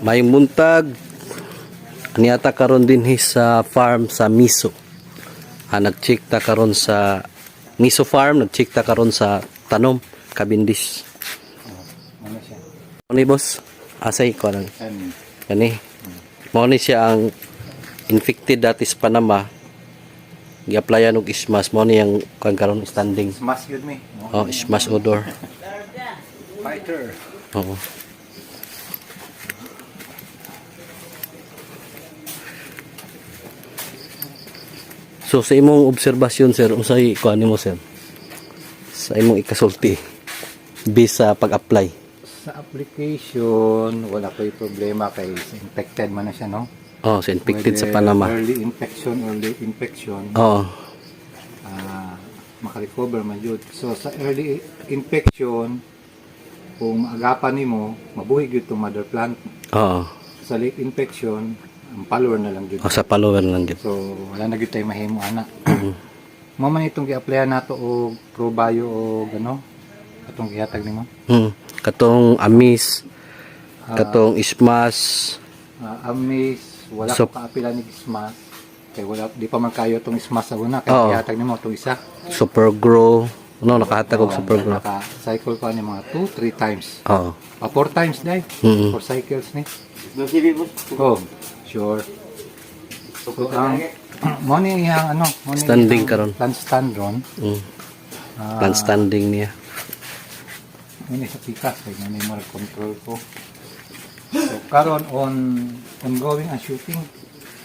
May muntag niyata karon din sa farm sa Miso. Ah, nag-check ta karon sa Miso farm, nag-check ta karon sa Tanom, Kabindis. Ano boss? Asay ko lang. Kani. Mao ni siya ang infected dati sa Panama. Gi-applyan og ismas mo ni ang kan karon standing. Smash yun me. Oh, ismas odor. Fighter. Oo. So sa imong obserbasyon sir, unsay kuan nimo sir? Sa imong ikasulti bisa pag-apply. Sa application, wala ko yung problema kay infected man na siya, no? Oh, sa infected sa Whether Panama. Early infection late infection, Oh, ah makarecover man yun. So, sa early infection, kung maagapan nimo, mabuhi yun itong mother plant. oh. Sa late infection, ang follower na lang yun. oh sa follower lang gyud. So, wala na yun tayo mahimo, ana. Mo man itong gi-applyan nato o ProBio o gano? Atong gihatag nimo. Hmm. Katong amis, katong ismas, Uh, amis, wala So- ko kaapila ni Smash. Kay wala di pa man kayo tong Smash sa una kay Oo. gihatag nimo itong isa. super grow. No, nakahatag og super grow. Naka cycle pa ni mga 2 3 times. Oh. Pa 4 times dai. Mm. 4 cycles ni. Oh, sure. So ang mo ni yang ano, mo ni Standing karon. Plant stand ron. Mm. Ah, Plant standing niya. mo ni sa pikas kay ni mo control ko. So karon on ongoing ang shooting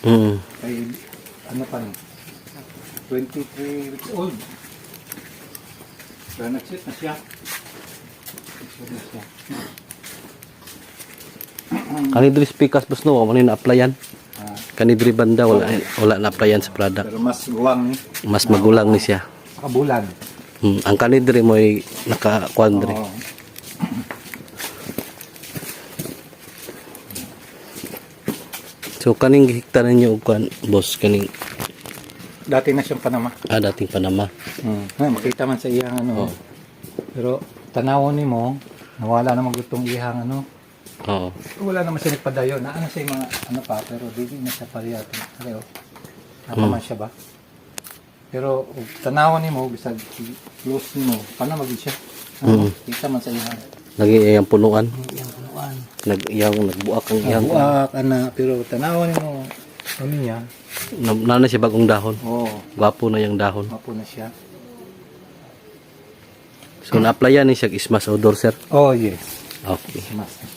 Mm. kay ano pa ni 23 weeks old. Kaya nag-shoot na siya. Nag-shoot na siya. Kani diri speakers bus no, wala na applyan. Ah, Kani diri banda wala wala na applyan sa product. pero mas guwang ni. Mas magulang ni siya. Kabulan. Hmm. Ang kani diri mo naka kuan diri. Oo. So kaning hektaran niyo og kuan boss kaning Dati na siyang Panama. ah, dating Panama. Hmm. Ay, makita man sa iyang ano. Pero tanawon ni mo, nawala naman gustong iyang ano. Oo. Wala naman siya nagpadayo. Naano siya yung mga ano pa, pero dili na siya pariya. Pareho. Ano man siya ba? Pero ug tanawon ni mo, bisag close ni mo, paano magid siya? Ano, Kita man sa iyang Lagi iyang punuan. iyang punuan. Nag iyang nagbuak ang iyang Buak, ana, pero tanawon ni mo, ano niya? na, na siya bagong dahon. Oo, oh, Gwapo na yung dahon. mapo na siya. So na-applyan ni siya ismas odor sir. Oh, yes. Okay. Mas na siya.